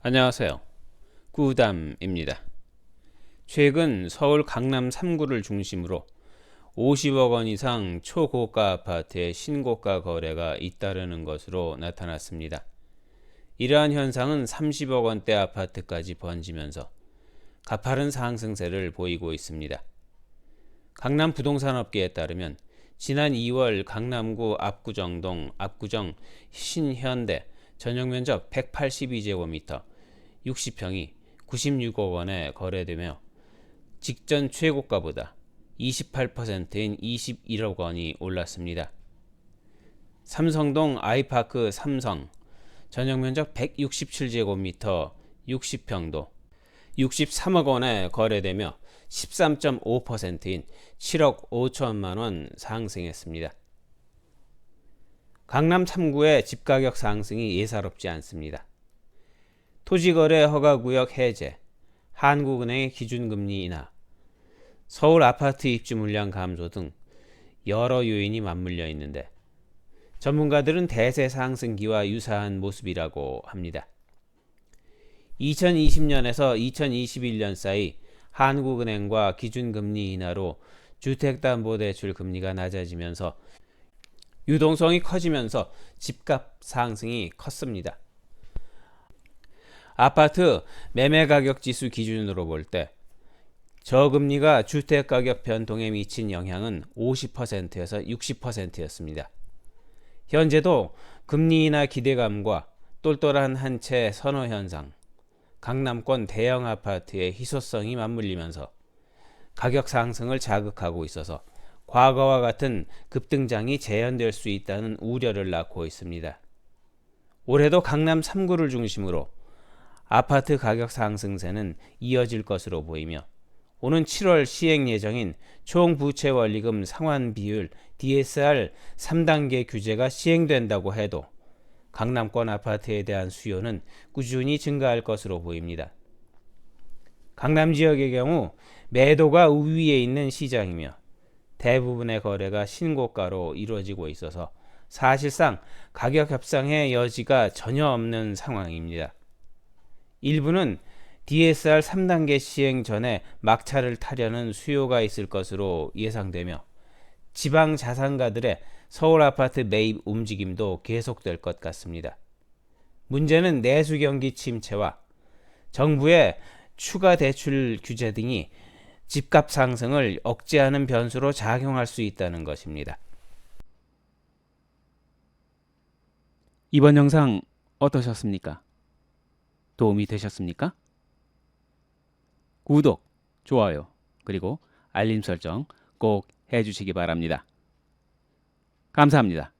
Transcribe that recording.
안녕하세요. 구담입니다. 최근 서울 강남 3구를 중심으로 50억 원 이상 초고가 아파트의 신고가 거래가 잇따르는 것으로 나타났습니다. 이러한 현상은 30억 원대 아파트까지 번지면서 가파른 상승세를 보이고 있습니다. 강남 부동산업계에 따르면 지난 2월 강남구 압구정동 압구정 신현대 전용 면적 182제곱미터 60평이 96억 원에 거래되며 직전 최고가보다 28%인 21억 원이 올랐습니다. 삼성동 아이파크 삼성 전용 면적 167제곱미터 60평도 63억 원에 거래되며 13.5%인 7억 5천만 원 상승했습니다. 강남 3구의 집가격 상승이 예사롭지 않습니다. 토지거래 허가구역 해제, 한국은행의 기준금리 인하, 서울 아파트 입주 물량 감소 등 여러 요인이 맞물려 있는데 전문가들은 대세 상승기와 유사한 모습이라고 합니다. 2020년에서 2021년 사이 한국은행과 기준금리 인하로 주택담보대출 금리가 낮아지면서 유동성이 커지면서 집값 상승이 컸습니다. 아파트 매매 가격 지수 기준으로 볼 때 저금리가 주택 가격 변동에 미친 영향은 50%에서 60%였습니다. 현재도 금리 인하 기대감과 똘똘한 한 채 선호 현상, 강남권 대형 아파트의 희소성이 맞물리면서 가격 상승을 자극하고 있어서 과거와 같은 급등장이 재현될 수 있다는 우려를 낳고 있습니다. 올해도 강남 3구를 중심으로 아파트 가격 상승세는 이어질 것으로 보이며 오는 7월 시행 예정인 총부채 원리금 상환 비율 DSR 3단계 규제가 시행된다고 해도 강남권 아파트에 대한 수요는 꾸준히 증가할 것으로 보입니다. 강남 지역의 경우 매도가 우위에 있는 시장이며 대부분의 거래가 신고가로 이루어지고 있어서 사실상 가격 협상의 여지가 전혀 없는 상황입니다. 일부는 DSR 3단계 시행 전에 막차를 타려는 수요가 있을 것으로 예상되며 지방 자산가들의 서울 아파트 매입 움직임도 계속될 것 같습니다. 문제는 내수 경기 침체와 정부의 추가 대출 규제 등이 집값 상승을 억제하는 변수로 작용할 수 있다는 것입니다. 이번 영상 어떠셨습니까? 도움이 되셨습니까? 구독, 좋아요, 그리고 알림 설정 꼭 해주시기 바랍니다. 감사합니다.